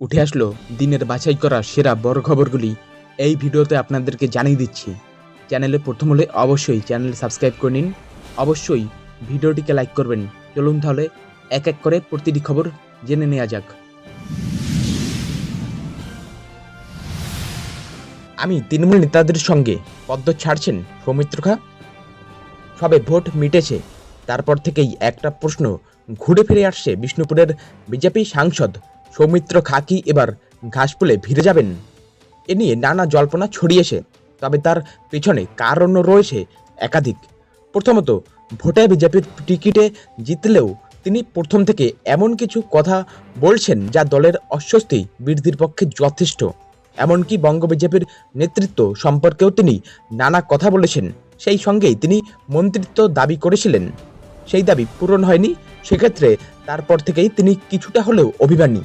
উঠে আসলো দিনের বাছাই করা সেরা বড় খবরগুলি। এই ভিডিওতে আপনাদেরকে জানিয়ে দিচ্ছি, চ্যানেলে প্রথম হলে অবশ্যই চ্যানেল সাবস্ক্রাইব করে নিন। অবশ্যই ভিডিওটিকে লাইক করবেন। চলুন তাহলে এক এক করে প্রতিটি খবর জেনে নেওয়া যাক। আমি তৃণমূল নেতাদের সঙ্গে পদ্ম ছাড়ছেন সৌমিত্র খা। সবে ভোট মিটেছে, তারপর থেকেই একটা প্রশ্ন ঘুরে ফিরে আসছে বিষ্ণুপুরের বিজেপি সাংসদ সৌমিত্র খাকি এবার ঘাসপুলে ভিড়ে যাবেন। এ নিয়ে নানা জল্পনা ছড়িয়েছে তবে তার পেছনে কারণও রয়েছে একাধিক। প্রথমত, ভোটে বিজেপির টিকিটে জিতলেও তিনি প্রথম থেকে এমন কিছু কথা বলছেন যা দলের অস্বস্তি বৃদ্ধির পক্ষে যথেষ্ট। এমনকি বঙ্গ বিজেপির নেতৃত্ব সম্পর্কেও তিনি নানা কথা বলেছেন। সেই সঙ্গেই তিনি মন্ত্রিত্ব দাবি করেছিলেন। সেই দাবি পূরণ হয়নি, সেক্ষেত্রে তারপর থেকেই তিনি কিছুটা হলেও অভিমানী।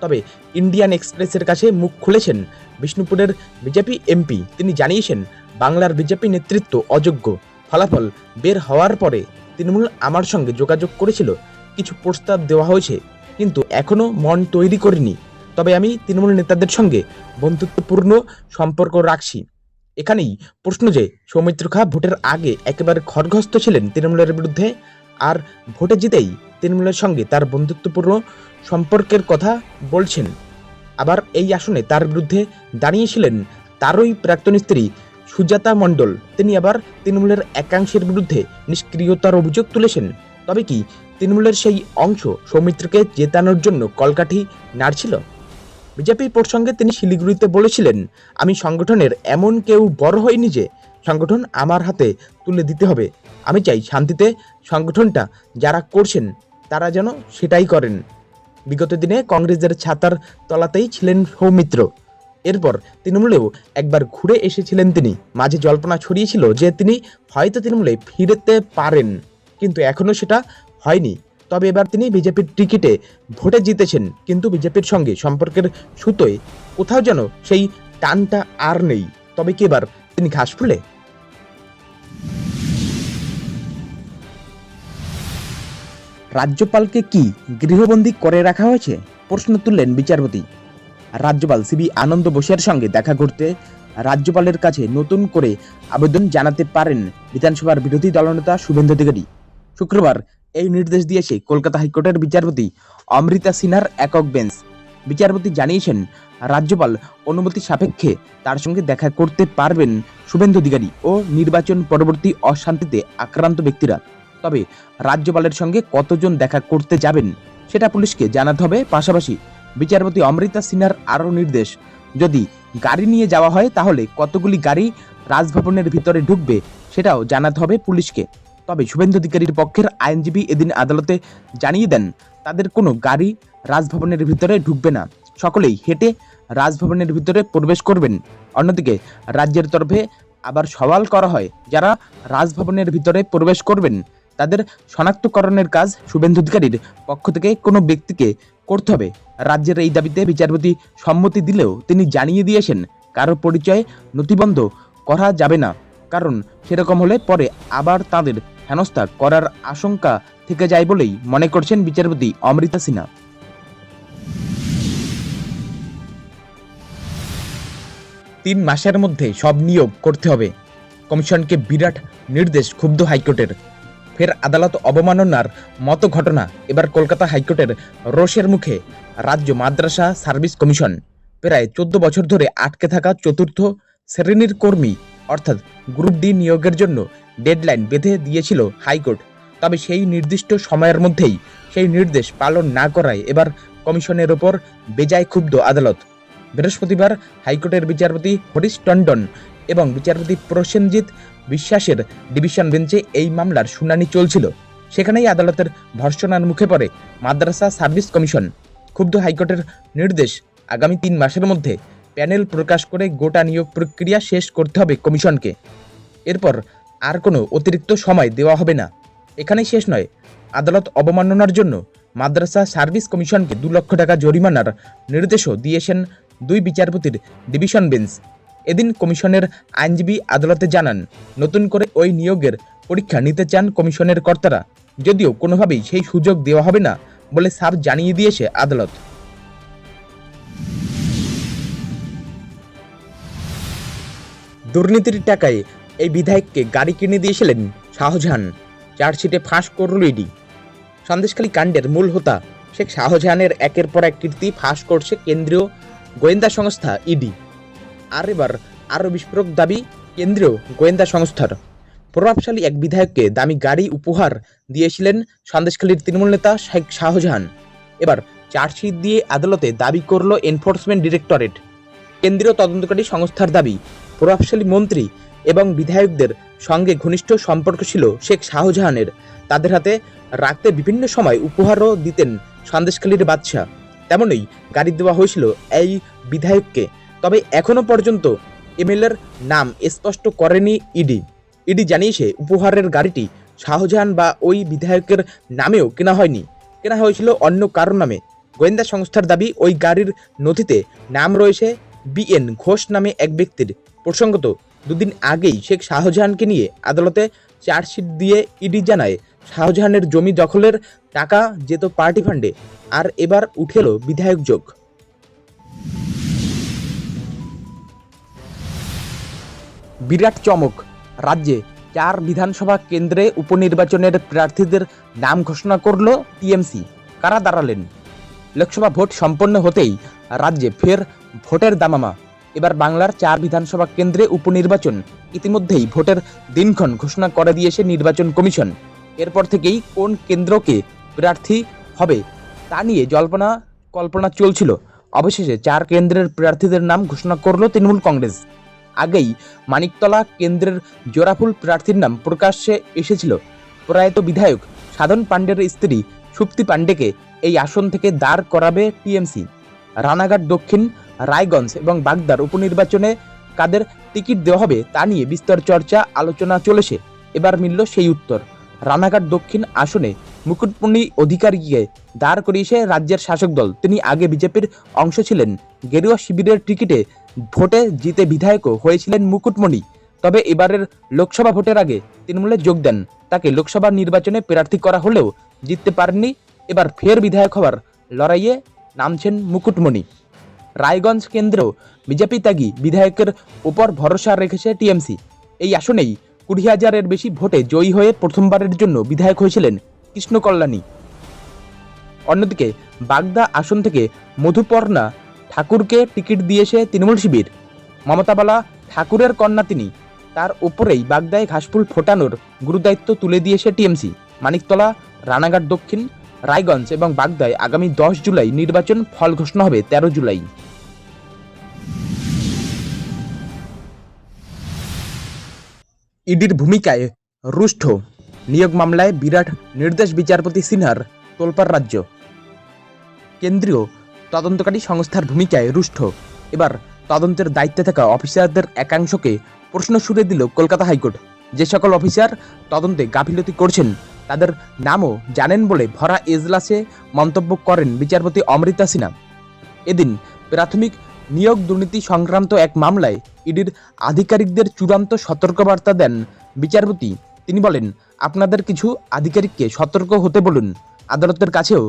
তবে ইন্ডিয়ান এক্সপ্রেসের কাছে মুখ খুলেছেন বিষ্ণুপুরের বিজেপি এমপি। তিনি জানিয়েছেন, বাংলার বিজেপি নেতৃত্ব অযোগ্য। ফলাফল বের হওয়ার পরে তৃণমূল আমার সঙ্গে যোগাযোগ করেছিল। কিছু প্রস্তাব দেওয়া হয়েছে, কিন্তু এখনও মন তৈরি করিনি। তবে আমি তৃণমূল নেতাদের সঙ্গে বন্ধুত্বপূর্ণ সম্পর্ক রাখছি। এখানেই প্রশ্ন যে, সৌমিত্র খা ভোটের আগে একেবারে খড়গস্ত ছিলেন তৃণমূলের বিরুদ্ধে? আর ভোটে জিতেই তৃণমূলের সঙ্গে তার বন্ধুত্বপূর্ণ সম্পর্কের কথা বলছেন। আবার এই আসনে তার বিরুদ্ধে দাঁড়িয়েছিলেন তারই প্রাক্তন স্ত্রী সুজাতা মণ্ডল। তিনি আবার তৃণমূলের একাংশের বিরুদ্ধে নিষ্ক্রিয়তার অভিযোগ তুলেছেন। তবে কি তৃণমূলের সেই অংশ সৌমিত্রকে জেতানোর জন্য কলকাঠি নাড়ছিল? বিজেপি প্রসঙ্গে তিনি শিলিগুড়িতে বলেছিলেন, আমি সংগঠনের এমন কেউ বড় হয়নি যে সংগঠন আমার হাতে তুলে দিতে হবে। আমি চাই শান্তিতে সংগঠনটা যারা করছেন তারা যেন সেটাই করেন। বিগত দিনে কংগ্রেসের ছাতার তলাতেই ছিলেন সৌমিত্র। এরপর তৃণমূলেও একবার ঘুরে এসেছিলেন তিনি। মাঝে জল্পনা ছড়িয়েছিল যে তিনি হয়তো তৃণমূলে ফিরতে পারেন, কিন্তু এখনও সেটা হয়নি। তবে এবার তিনি বিজেপির টিকিটে ভোটে জিতেছেন, কিন্তু বিজেপির সঙ্গে সম্পর্কের সুতোয় কোথাও যেন সেই টানটা আর নেই। তবে কি এবার তিনি ঘাস ফুলে রাজ্যপালকে কি গৃহবন্দী করে রাখা হয়েছে? প্রশ্ন তুললেন বিচারপতি। রাজ্যপাল সিবি আনন্দ বোসের সঙ্গে দেখা করতে রাজ্যপালের কাছে নতুন করে আবেদন জানাতে পারেন বিধানসভার বিরোধী দলনেতা শুভেন্দু অধিকারী। শুক্রবার এই নির্দেশ দিয়েছে কলকাতা হাইকোর্টের বিচারপতি অমৃতা সিনহার একক বেঞ্চ। বিচারপতি জানিয়েছেন, রাজ্যপাল অনুমতি সাপেক্ষে তার সঙ্গে দেখা করতে পারবেন শুভেন্দু অধিকারী ও নির্বাচন পরবর্তী অশান্তিতে আক্রান্ত ব্যক্তিরা। তবে রাজ্যপালের সঙ্গে কতজন দেখা করতে যাবেন সেটা পুলিশকে জানাতে হবে। পাশাপাশি বিচারপতি অমৃতা সিনহার আরও নির্দেশ, যদি গাড়ি নিয়ে যাওয়া হয় তাহলে কতগুলি গাড়ি রাজভবনের ভিতরে ঢুকবে সেটাও জানাতে হবে পুলিশকে। তবে শুভেন্দু অধিকারীর পক্ষের আইনজীবী এদিন আদালতে জানিয়ে দেন, তাদের কোনো গাড়ি রাজভবনের ভিতরে ঢুকবে না। সকলেই হেঁটে রাজভবনের ভিতরে প্রবেশ করবেন। অন্যদিকে রাজ্যের তরফে আবার সওয়াল করা হয়, যারা রাজভবনের ভিতরে প্রবেশ করবেন। তাদের শনাক্তকরণের কাজ শুভেন্দু অধিকারীর পক্ষ থেকে কোনো ব্যক্তিকে করতে হবে। রাজ্যের এই দাবিতে বিচারপতি সম্মতি দিলেও তিনি জানিয়ে দিয়েছেন, কারও পরিচয় নথিবন্ধ করা যাবে না। কারণ সেরকম হলে পরে আবার তাদের হেনস্থা করার আশঙ্কা থেকে যায় বলেই মনে করছেন বিচারপতি অমৃতা সিনহা। তিন মাসের মধ্যে সব নিয়োগ করতে হবে। কমিশনকে বিরাট নির্দেশ ক্ষুব্ধ হাইকোর্টের। ফের আদালত অবমাননার মতো ঘটনা এবার কলকাতা হাইকোর্টের রোষের মুখে। রাজ্য মাদ্রাসা সার্ভিস কমিশন। প্রায় চোদ্দ বছর ধরে আটকে থাকা চতুর্থ শ্রেণির কর্মী, অর্থাৎ গ্রুপ ডি নিয়োগের জন্য ডেডলাইন বেঁধে দিয়েছিল হাইকোর্ট। তবে সেই নির্দিষ্ট সময়ের মধ্যেই সেই নির্দেশ পালন না করায় এবার কমিশনের ওপর বেজায় ক্ষুব্ধ আদালত। বৃহস্পতিবার হাইকোর্টের বিচারপতি হরিশ টন্ডন এবং বিচারপতি প্রসেনজিৎ বিশ্বাসের ডিভিশন বেঞ্চে এই মামলার শুনানি চলছিল। সেখানেই আদালতের ভর্সনার মুখে পড়ে মাদ্রাসা সার্ভিস কমিশন। ক্ষুব্ধ হাইকোর্টের নির্দেশ আগামী তিন মাসের মধ্যে প্যানেল প্রকাশ করে গোটা নিয়োগ প্রক্রিয়া শেষ করতে হবে কমিশনকে। এরপর আর কোনো অতিরিক্ত সময় দেওয়া হবে না। এখানেই শেষ নয়। আদালত অবমাননার জন্য মাদ্রাসা সার্ভিস কমিশনকে দু লক্ষ টাকা জরিমানার নির্দেশও দিয়েছেন দুই বিচারপতির ডিভিশন বেঞ্চ। এদিন কমিশনের আইনজীবী আদালতে জানান, নতুন করে ওই নিয়োগের পরীক্ষা নিতে চান কমিশনের কর্তারা। যদিও কোনোভাবেই সেই সুযোগ দেওয়া হবে না বলে সাব জানিয়ে দিয়েছে আদালত। দুর্নীতির টাকায় এই বিধায়ককে গাড়ি কিনে দিয়েছিলেন শাহজাহান। চার্জশিটে ফাঁস করল ইডি। সন্দেশখালী কাণ্ডের মূল হোতা শেখ শাহজাহানের একের পর এক কীর্তি ফাঁস করছে কেন্দ্রীয় গোয়েন্দা সংস্থা ইডি। আর এবার আরও বিস্ফোরক দাবি কেন্দ্রীয় গোয়েন্দা সংস্থার। প্রভাবশালী এক বিধায়ককে দামি গাড়ি উপহার দিয়েছিলেন সন্দেশখালীর তৃণমূল নেতা শেখ শাহজাহান। এবার চার্জশিট দিয়ে আদালতে দাবি করল এনফোর্সমেন্ট ডিরেক্টরেট। কেন্দ্রীয় তদন্তকারী সংস্থার দাবি, প্রভাবশালী মন্ত্রী এবং বিধায়কদের সঙ্গে ঘনিষ্ঠ সম্পর্ক ছিল শেখ শাহজাহানের। তাদের হাতে রাখতে বিভিন্ন সময় উপহারও দিতেন সন্দেশখালীর বাদশাহ। তেমনই গাড়ি দেওয়া হয়েছিল এই বিধায়ককে। তবে এখনও পর্যন্ত এমএলএর নাম স্পষ্ট করেনি ইডি। ইডি জানিয়েছে উপহারের গাড়িটি শাহজাহান বা ওই বিধায়কের নামেও কেনা হয়নি। কেনা হয়েছিল অন্য কারও নামে। গোয়েন্দা সংস্থার দাবি, ওই গাড়ির নথিতে নাম রয়েছে বিএন ঘোষ নামে এক ব্যক্তির। প্রসঙ্গত, দুদিন আগেই শেখ শাহজাহানকে নিয়ে আদালতে চার্জশিট দিয়ে ইডি জানায়, শাহজাহানের জমি দখলের টাকা যেত পার্টি ফান্ডে, আর এবার উঠেল বিধায়ক যোগ। বিরাট চমক। রাজ্যে চার বিধানসভা কেন্দ্রে উপনির্বাচনের প্রার্থীদের নাম ঘোষণা করল টিএমসি। কারা দাঁড়ালেন? লোকসভা ভোট সম্পন্ন হতেই রাজ্যে ফের ভোটের দামামা। এবার বাংলার চার বিধানসভা কেন্দ্রে উপনির্বাচন। ইতিমধ্যেই ভোটের দিনক্ষণ ঘোষণা করে দিয়েছে নির্বাচন কমিশন। এরপর থেকেই কোন কেন্দ্রকে প্রার্থী হবে তা নিয়ে জল্পনা, কল্পনা চলছিল। অবশেষে চার কেন্দ্রের প্রার্থীদের নাম ঘোষণা করল তৃণমূল কংগ্রেস। আগেই মানিকতলা কেন্দ্রের জোড়াফুল প্রার্থীর নাম প্রকাশ্যে এসেছিল। প্রয়াত বিধায়ক সাধন পাণ্ডের স্ত্রী সুপ্তি পাণ্ডেকে এই আসন থেকে দাঁড় করাবে টিএমসি। রানাঘাট দক্ষিণ, রায়গঞ্জ এবং বাগদার উপনির্বাচনে কাদের টিকিট দেওয়া হবে তা নিয়ে বিস্তর চর্চা, আলোচনা চলেছে। এবার মিলল সেই উত্তর। রানাঘাট দক্ষিণ আসনে মুকুটমণি অধিকারীকে দাঁড় করিয়েছে রাজ্যের শাসক দল। তিনি আগে বিজেপির অংশ ছিলেন। গেরুয়া শিবিরের টিকিটে ভোটে জিতে বিধায়কও হয়েছিলেন মুকুটমণি। তবে এবারের লোকসভা ভোটের আগে তৃণমূলে যোগ দেন। তাকে লোকসভা নির্বাচনে প্রার্থী করা হলেও জিততে পারেননি। এবার ফের বিধায়ক হওয়ার লড়াইয়ে নামছেন মুকুটমণি। রায়গঞ্জ কেন্দ্র বিজেপি ত্যাগী বিধায়কের ওপর ভরসা রেখেছে টিএমসি। এই আসনেই কুড়ি হাজারের বেশি ভোটে জয়ী হয়ে প্রথমবারের জন্য বিধায়ক হয়েছিলেন কৃষ্ণ কল্যাণী অন্যদিকে বাগদা আসন থেকে মধুপর্ণা ঠাকুরকে টিকিট দিয়েছে তৃণমূল শিবির। মমতা মমতাবালা ঠাকুরের কন্যা তিনি। তার উপরেই বাগদায় ঘাসফুল ফোটানোর গুরুদায়িত্ব তুলে দিয়েছে টিএমসি। মানিকতলা, রানাঘাট দক্ষিণ, রায়গঞ্জ এবং বাগদায় আগামী দশ জুলাই নির্বাচন ফল ঘোষণা হবে তেরো জুলাই। ইডির ভূমিকায় রুষ্ট নিয়োগ মামলায় বিরাট নির্দেশ বিচারপতি সিনহার তোলপার রাজ্য। কেন্দ্রীয় তদন্তকারী সংস্থার ভূমিকায় রুষ্ট এবার তদন্তের দায়িত্বে থাকা অফিসারদের একাংশকে প্রশ্ন সুরে দিল কলকাতা হাইকোর্ট। যে সকল অফিসার তদন্তে গাফিলতি করছেন, তাদের নামও জানেন বলে ভরা এজলাসে মন্তব্য করেন বিচারপতি অমৃতা সিনহা। এদিন প্রাথমিক নিয়োগ দুর্নীতি সংক্রান্ত এক মামলায় ইডির আধিকারিকদের চূড়ান্ত সতর্কবার্তা দেন বিচারপতি। তিনি বলেন, আপনাদের কিছু আধিকারিককে সতর্ক হতে বলুন। আদালতের কাছেও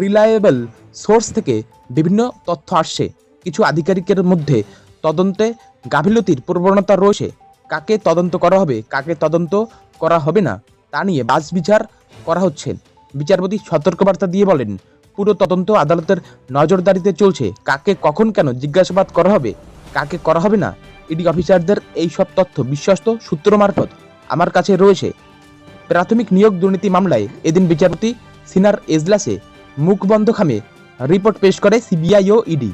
রিলায়েবল সোর্স থেকে বিভিন্ন তথ্য আসছে কিছু আধিকারিকের মধ্যে তদন্তে গাফিলতির প্রবণতা রয়েছে। কাকে তদন্ত করা হবে, কাকে তদন্ত করা হবে না, তা নিয়ে বাস বিচার করা হচ্ছে। বিচারপতি সতর্কবার্তা দিয়ে বলেন, পুরো তদন্ত আদালতের নজরদারিতে চলছে। কাকে কখন কেন জিজ্ঞাসাবাদ করা হবে, কাকে করা হবে না, ইডি অফিসারদের এই সব তথ্য বিশ্বস্ত সূত্র মারফত আমার কাছে রয়েছে। প্রাথমিক নিয়োগ দুর্নীতি মামলায় এদিন বিচারপতি সিনার এজলাসে মুখ বন্ধ খামে। রিপোর্ট পেশ করে সিবিআই ও ইডি।